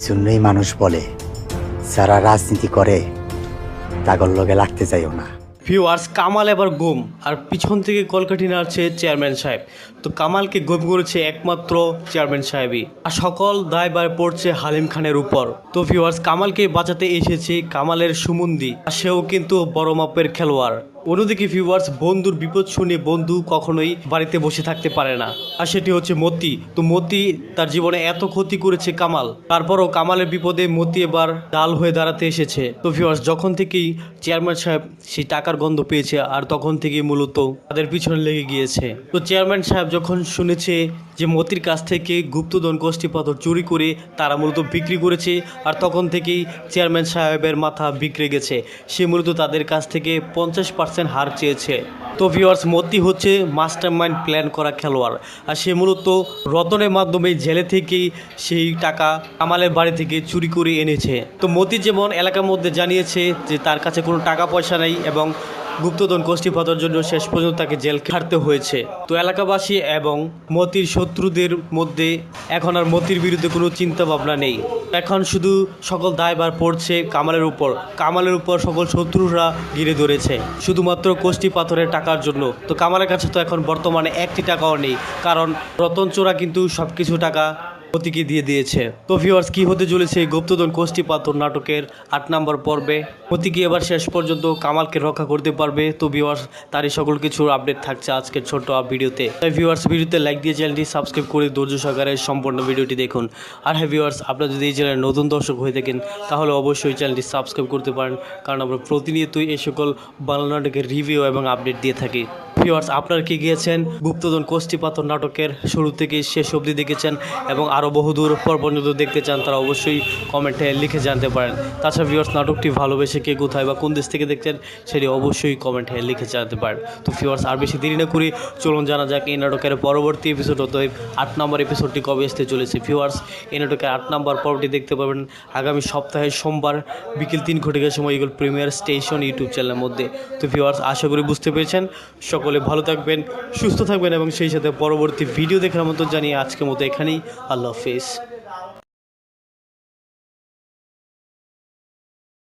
জন্যই মানুষ বলে যারা রাজনীতি করে তাগর লগে লাগতে চাইও না। ভিউয়ার্স, কামাল এবার গুম। আর পিছন থেকে কলকাঠি নাড়ছে চেয়ারম্যান সাহেব। তো কামালকে গুম করেছে একমাত্র চেয়ারম্যান সাহেবই। আর সকল দায়ভার পড়ছে হালিম খানের উপর। তো ভিউয়ার্স, কামালকে বাঁচাতে এসেছে কামালের সুমন্দি। আর সেও কিন্তু বড় মাপের খেলোয়াড়। অন্যদিকে ভিউয়ার্স, বন্ধুর বিপদ শুনে বন্ধু কখনোই বাড়িতে বসে থাকতে পারে না। আর সেটি হচ্ছে মতি। তো মতি তার জীবনে এত ক্ষতি করেছে কামাল। তারপরও কামালের বিপদে মতি এবার ডাল হয়ে দাঁড়াতে এসেছে। তো ভিউয়ার্স, যখন থেকেই চেয়ারম্যান সাহেব সেই টাকার গন্ধ পেয়েছে আর তখন থেকেই মূলত তাদের পিছনে লেগে গিয়েছে। তো চেয়ারম্যান সাহেব যখন শুনেছে যে মতির কাছ থেকে গুপ্তধন গোষ্ঠী পাথর চুরি করে তারা মূলত বিক্রি করেছে আর তখন থেকেই চেয়ারম্যান সাহেবের মাথা বিগড়ে গেছে। সে মূলত তাদের কাছ থেকে পঞ্চাশ পার্সেন্ট হার চেয়েছে। তো ভিওয়ার্স মতি হচ্ছে মাস্টার মাইন্ড প্ল্যান করা খেলোয়াড়। আর সে মূলত রতনের মাধ্যমে জেলে থেকেই সেই টাকা কামালের বাড়ি থেকে চুরি করে এনেছে। তো মতি যেমন এলাকার মধ্যে জানিয়েছে যে তার কাছে কোনো টাকা পয়সা নেই এবং গুপ্তধন গোষ্ঠী পাতার জন্য শেষ পর্যন্ত তাকে জেল খাটতে হয়েছে। তো এলাকাবাসী এবং মতির শত্রুদের মধ্যে এখন আর মতির বিরুদ্ধে কোনো চিন্তা ভাবনা নেই। এখন শুধু সকল দায়ভার পড়ছে কামালের উপর। কামালের উপর সকল শত্রুরা ঘিরে ধরেছে। শুধুমাত্র কোষ্ঠী পাথরের টাকার জন্য। তো কামালের কাছে তো এখন বর্তমানে একটি টাকাও নেই। কারণ রতন চোরা কিন্তু সব কিছু টাকা মতিকে দিয়ে দিয়েছে। তো ভিউয়ার্স কি হতে চলেছে গুপ্তধন কোষ্ঠী পাথর নাটকের আট নম্বর পর্বে? মতিকে এবার শেষ পর্যন্ত কামালকে রক্ষা করতে পারবে। তো ভিউয়ার্স তারই সকল কিছুর আপডেট থাকছে আজকের ছোট্ট ভিডিওতে। তাই ভিউয়ার্স ভিডিওতে লাইক দিয়ে চ্যানেলটি সাবস্ক্রাইব করে ধৈর্য সহকারে সম্পূর্ণ ভিডিওটি দেখুন। আর হ্যাঁ ভিউয়ার্স আপনারা যদি এই চ্যানেলের নতুন দর্শক হয়ে থাকেন, তাহলে অবশ্যই চ্যানেলটি সাবস্ক্রাইব করতে পারেন। কারণ আমরা প্রতিনিয়তই এই সকল বাংলা নাটকের রিভিউ এবং আপডেট দিয়ে থাকি। ভিউয়ার্স আপনারা কি গিয়েছেন? গুপ্তধন কোষ্ঠী পাথর নাটকের শুরু থেকে শেষ অবধি দেখেছেন এবং আরও বহুদূর পর পর্যন্ত দেখতে চান, তারা অবশ্যই কমেন্টে লিখে জানতে পারেন। তাছাড়া ভিউয়ার্স নাটকটি ভালোবেসে কে কোথায় বা কোন দেশ থেকে দেখছেন, সেটি অবশ্যই কমেন্টে লিখে জানতে পারেন। তো ভিউয়ার্স আর বেশি দেরি না করি চলুন জানা যাক এই নাটকের পরবর্তী এপিসোড অতএব আট নম্বর এপিসোডটি কবে আসতে চলেছে। ভিউয়ার্স এই নাটকের আট নম্বর পর্বটি দেখতে পাবেন আগামী সপ্তাহে সোমবার বিকেল তিন ঘটিকার সময় এগুলো প্রিমিয়ার স্টেশন ইউটিউব চ্যানেলের মধ্যে। তো ভিউয়ার্স আশা করি বুঝতে পেরেছেন। সকলে ভালো থাকবেন, সুস্থ থাকবেন এবং সেই সাথে পরবর্তী ভিডিও দেখার মতো জানিয়ে আজকের মতো এখানেই। আল্লাহ হাফেজ।